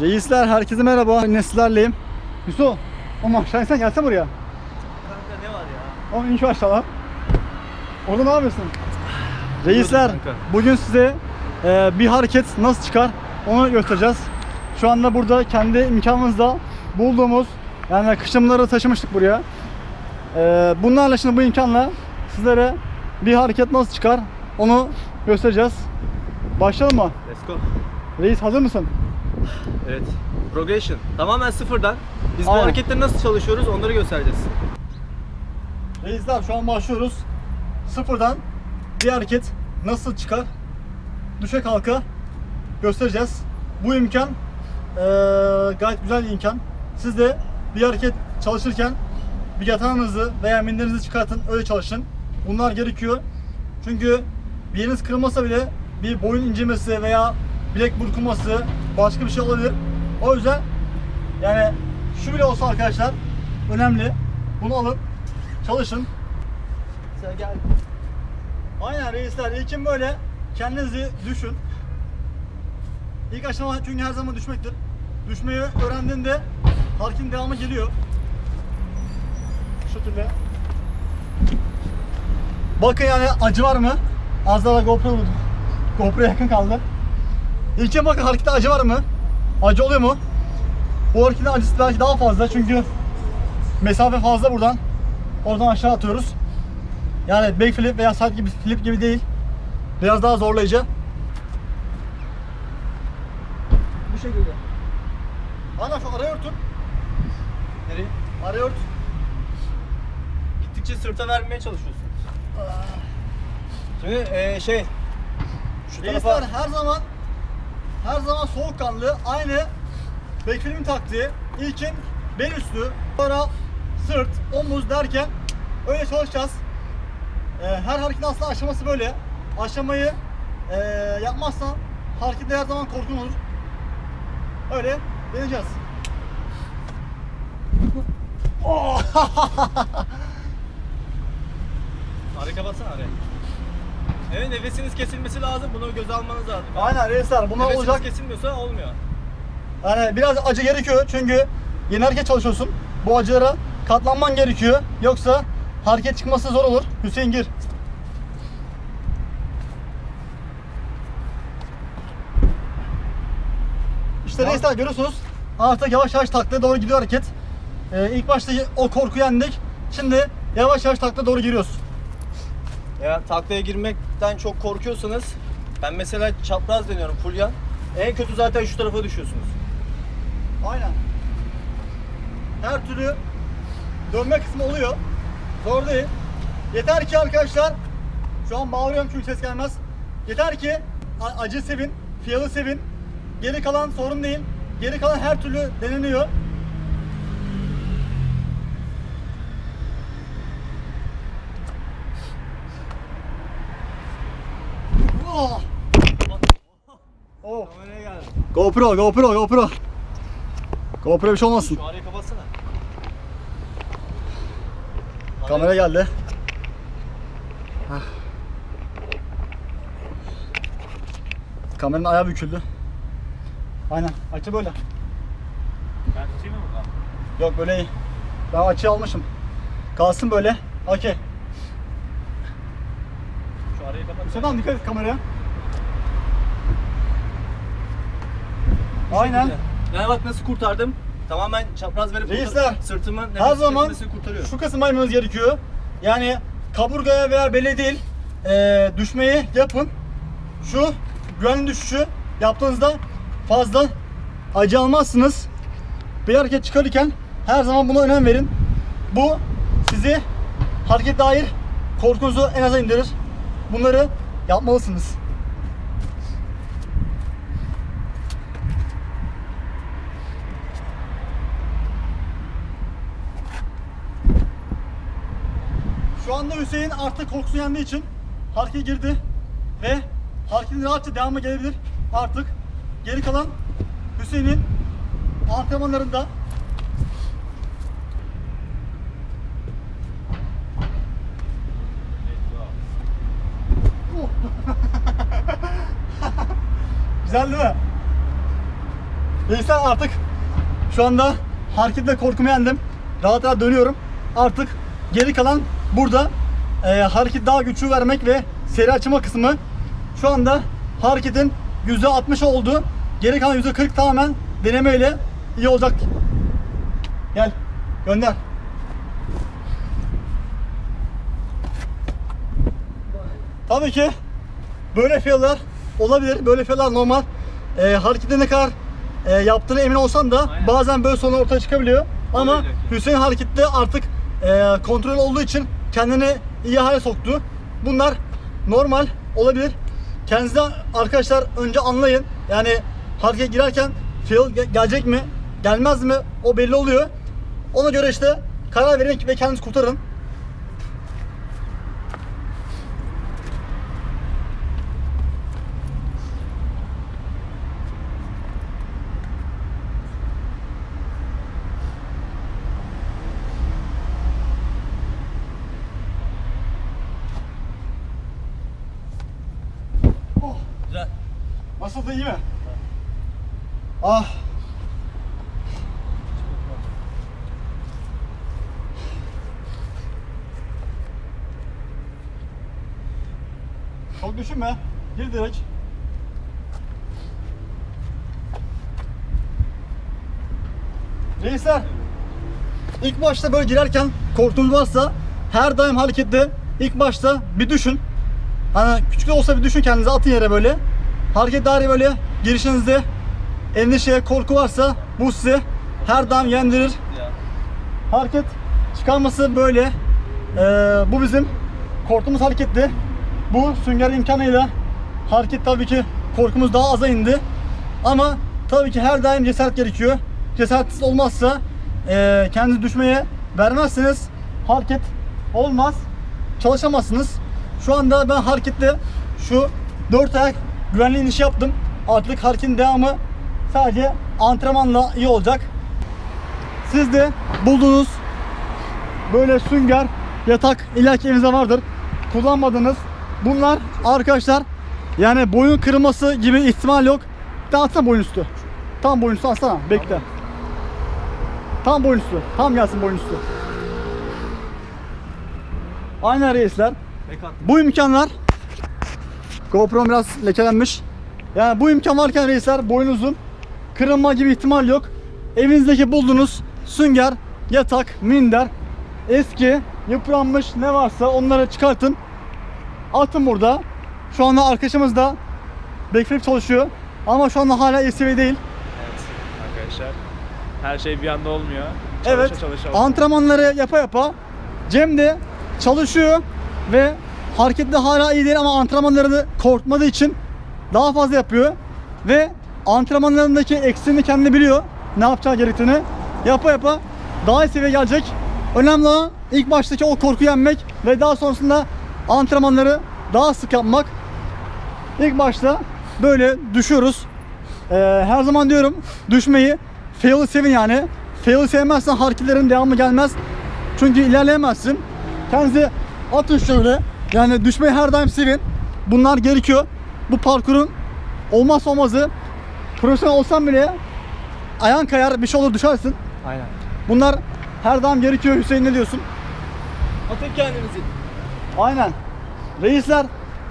Reisler herkese merhaba. Neslerleyim. Yusuf. Oğlum aşağı sen gelsene buraya. Kanka ne var ya? Oğlum in şu aşağıdan. Orada ne yapıyorsun? Reisler bugün size e, bir hareket nasıl çıkar onu göstereceğiz. Şu anda burada kendi imkanımızda bulduğumuz yani kışımları taşımıştık buraya. E, bunlarla şimdi bu imkanla sizlere bir hareket nasıl çıkar onu göstereceğiz. Başlayalım mı? Let's go. Reis hazır mısın? Evet. Progression. Tamamen sıfırdan. Biz Aynen. bu hareketleri nasıl çalışıyoruz onları göstereceğiz. Reisler şu an başlıyoruz. Sıfırdan bir hareket nasıl çıkar? Düşe kalka göstereceğiz. Bu imkan eee, gayet güzel bir imkan. Siz de bir hareket çalışırken bir yatağınızı veya minderinizi çıkartın öyle çalışın. Bunlar gerekiyor. Çünkü bir yeriniz kırılmasa bile bir boyun incelmesi veya bilek burkulması başka bir şey olabilir. O yüzden yani şu bile olsa arkadaşlar önemli. Bunu alın, çalışın. Sen gel. Aynen reisler. İlkin böyle kendinizi düşün. İlk aşama çünkü her zaman düşmektir. Düşmeyi öğrendiğinde hareketin devamı geliyor. Şu türlü. Bakın yani acı var mı? Az daha da GoPro. GoPro'ya yakın kaldı. İlkin bakın harekette acı var mı? Acı oluyor mu? Bu hareketin acısı belki daha fazla çünkü mesafe fazla buradan. Oradan aşağı atıyoruz. Yani backflip veya side gibi flip gibi değil. Biraz daha zorlayıcı. Bu şekilde. Ana şu araya örtün. Nereye? Araya ört. Gittikçe sırta vermeye çalışıyorsun. Şimdi eee şey şu tarafa her zaman her zaman soğukkanlı aynı backflip'in taktiği. İlkin bel üstü, sonra sırt, omuz derken öyle çalışacağız. Ee, her hareketin aslında aşaması böyle. Aşamayı ee, yapmazsan harekette her zaman korkun olur. Öyle deneyeceğiz. Araya kapatsana araya. Evet nefesiniz kesilmesi lazım. Bunu göze almanız lazım. Aynen reisler bunlar Nefesiniz olacak. kesilmiyorsa olmuyor. Yani biraz acı gerekiyor çünkü yeni hareket çalışıyorsun. Bu acılara katlanman gerekiyor. Yoksa hareket çıkması zor olur. Hüseyin gir. İşte reisler görüyorsunuz. Artık yavaş yavaş taklaya doğru gidiyor hareket. Ee, ilk başta o korkuyu yendik. Şimdi yavaş yavaş taklaya doğru giriyoruz. Ya taklaya girmekten çok korkuyorsanız ben mesela çapraz deniyorum full. En kötü zaten şu tarafa düşüyorsunuz. Aynen. Her türlü dönme kısmı oluyor. Zor değil. Yeter ki arkadaşlar şu an bağırıyorum çünkü ses gelmez. Yeter ki acı sevin, fiyalı sevin. Geri kalan sorun değil. Geri kalan her türlü deneniyor. Oh. Oh. Kameraya gel. GoPro, GoPro, GoPro. GoPro bir şey olmasın. Şu kapatsana. Kamera geldi. Hah. Kameranın ayağı büküldü. Aynen. Açı böyle. Ben tutayım mı burada? Yok böyle iyi. Ben açıyı almışım. Kalsın böyle. Okey. Sen dikkat et kameraya. Aynen. Ben bak nasıl kurtardım. Tamamen çapraz verip Reisler, nefes Her zaman kesilmesini kurtarıyor. şu kısmı aymamız gerekiyor. Yani kaburgaya veya bele değil eee, düşmeyi yapın. Şu güvenli düşüşü yaptığınızda fazla acı almazsınız. Bir hareket çıkarırken her zaman buna önem verin. Bu sizi hareket dair korkunuzu en aza indirir. Bunları yapmalısınız. Şu anda Hüseyin artık korkusu yendiği için harekete girdi ve hareketin rahatça devamı gelebilir. Artık geri kalan Hüseyin'in antrenmanlarında Güzel değil mi? Reisler artık şu anda hareketle korkumu yendim. Rahat rahat dönüyorum. Artık geri kalan burada e, hareket daha güçlü vermek ve seri açma kısmı. Şu anda hareketin %60 oldu. Geri kalan %40 tamamen denemeyle iyi olacak. Gel gönder. Tabii ki böyle fail'lar olabilir. Böyle fail'lar normal. E, harekette ne kadar e, yaptığına emin olsan da Aynen. bazen böyle sorunlar ortaya çıkabiliyor. Ama. Hüseyin harekette artık e, kontrol olduğu için kendini iyi hale soktu. Bunlar normal olabilir. Kendinize arkadaşlar önce anlayın. Yani harekete girerken fail ge- gelecek mi, gelmez mi o belli oluyor. Ona göre işte karar verin ve kendinizi kurtarın. Oh. Güzel. Nasıldı iyi mi? Ah. Çok düşünme. Gir direkt. Reisler. İlk başta böyle girerken korktuğunuz varsa her daim harekette ilk başta bir düşün. Hani küçük de olsa bir düşün kendinize atın yere böyle. Hareket daire böyle girişinizde endişe, korku varsa bu size her daim yendirir. Hareket çıkarması böyle. Ee, bu bizim korktuğumuz hareketti. Bu sünger imkanıyla hareket tabii ki korkumuz daha aza indi. Ama tabii ki her daim cesaret gerekiyor. Cesaretsiz olmazsa ee, kendinizi düşmeye vermezseniz hareket olmaz. Çalışamazsınız. Şu anda ben harekette şu dört ayak güvenli iniş yaptım. Artık hareketin devamı sadece antrenmanla iyi olacak. Siz de bulduğunuz böyle sünger, yatak illaki evinizde vardır. Kullanmadınız. Bunlar arkadaşlar yani boyun kırılması gibi ihtimal yok. Atsana boyun üstü. Tam boyun üstü atsana. Bekle. Tam boyun üstü. Tam gelsin boyun üstü. Aynen reisler. Bu imkanlar GoPro biraz lekelenmiş. Yani bu imkan varken reisler boyun uzun. Kırılma gibi ihtimal yok. Evinizdeki bulduğunuz sünger, yatak, minder, eski, yıpranmış ne varsa onları çıkartın. Atın burada. Şu anda arkadaşımız da backflip çalışıyor. Ama şu anda hala seviye değil. Evet arkadaşlar. Her şey bir anda olmuyor. Çalışa Evet. çalışa. Antrenmanları yapa yapa Cem de çalışıyor ve hareketli hala iyi değil ama antrenmanlarını korkmadığı için daha fazla yapıyor ve antrenmanlarındaki eksiğini kendi biliyor. Ne yapacağı gerektiğini yapa yapa daha iyi seviyeye gelecek. Önemli olan ilk baştaki o korku yenmek ve daha sonrasında antrenmanları daha sık yapmak. İlk başta böyle düşüyoruz. Ee, her zaman diyorum düşmeyi fail'i sevin yani. Fail'i sevmezsen hareketlerin devamı gelmez. Çünkü ilerleyemezsin. Kendinizi atın şöyle. Yani düşmeyi her daim sevin. Bunlar gerekiyor. Bu parkurun olmazsa olmazı. Profesyonel olsan bile ayağın kayar bir şey olur düşersin. Aynen. Bunlar her daim gerekiyor. Hüseyin ne diyorsun? Atın kendinizi. Aynen. Reisler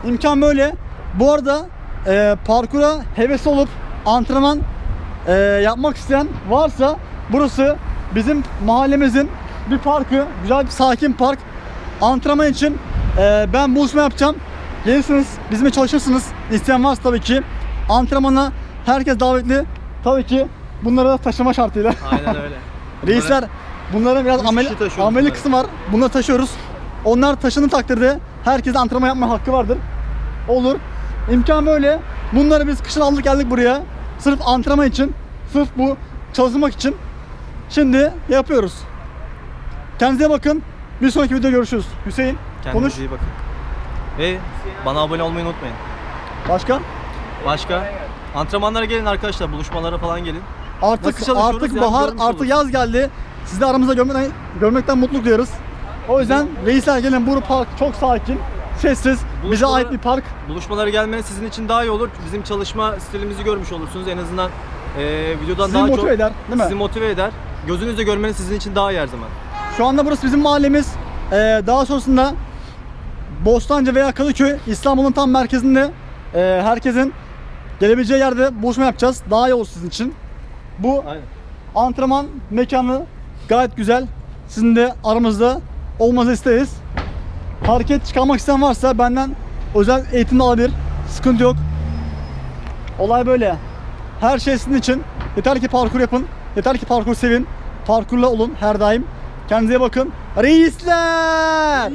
imkan böyle. Bu arada e, parkura heves olup antrenman e, yapmak isteyen varsa burası bizim mahallemizin bir parkı. Güzel bir sakin park. Antrenman için e, ben buluşma yapacağım. Gelirsiniz bizimle çalışırsınız. İsteyen varsa tabii ki. Antrenmana herkes davetli. Tabii ki bunları da taşıma şartıyla. Aynen öyle. Reisler bunların biraz ameli, ameli kısmı var. Bunları taşıyoruz. Onlar taşının takdirde herkes antrenman yapma hakkı vardır. Olur. İmkan böyle. Bunları biz kışın aldık geldik buraya. Sırf antrenman için. Sırf bu çalışmak için. Şimdi yapıyoruz. Kendinize bakın. Bir sonraki videoda görüşürüz. Hüseyin Kendinize konuş. iyi bakın. Ve bana abone olmayı unutmayın. Başka? Başka? Antrenmanlara gelin arkadaşlar. Buluşmalara falan gelin. Artık Nasıl çalışıyoruz artık yani bahar, görmüş artık yaz geldi. Sizi de aramızda görmekten, görmekten mutluluk duyuyoruz. O yüzden reisler gelin bu park çok sakin, sessiz, bize Buluşmalara- ait bir park. Buluşmalara gelmeniz sizin için daha iyi olur. Bizim çalışma stilimizi görmüş olursunuz. En azından Ee, videodan Sizi daha motive çok eder, değil mi? sizi motive eder. Gözünüzle görmeniz sizin için daha iyi her zaman. Şu anda burası bizim mahallemiz. Ee, daha sonrasında Bostancı veya Kadıköy İstanbul'un tam merkezinde e, herkesin gelebileceği yerde buluşma yapacağız. Daha iyi olur sizin için. Bu Aynen. antrenman mekanı gayet güzel. Sizin de aramızda olmanızı isteriz. Hareket çıkarmak isteyen varsa benden özel eğitim de alabilir. Sıkıntı yok. Olay böyle. Her şey sizin için. Yeter ki parkur yapın. Yeter ki parkur sevin. Parkurla olun her daim. Kendinize bakın. Reisler!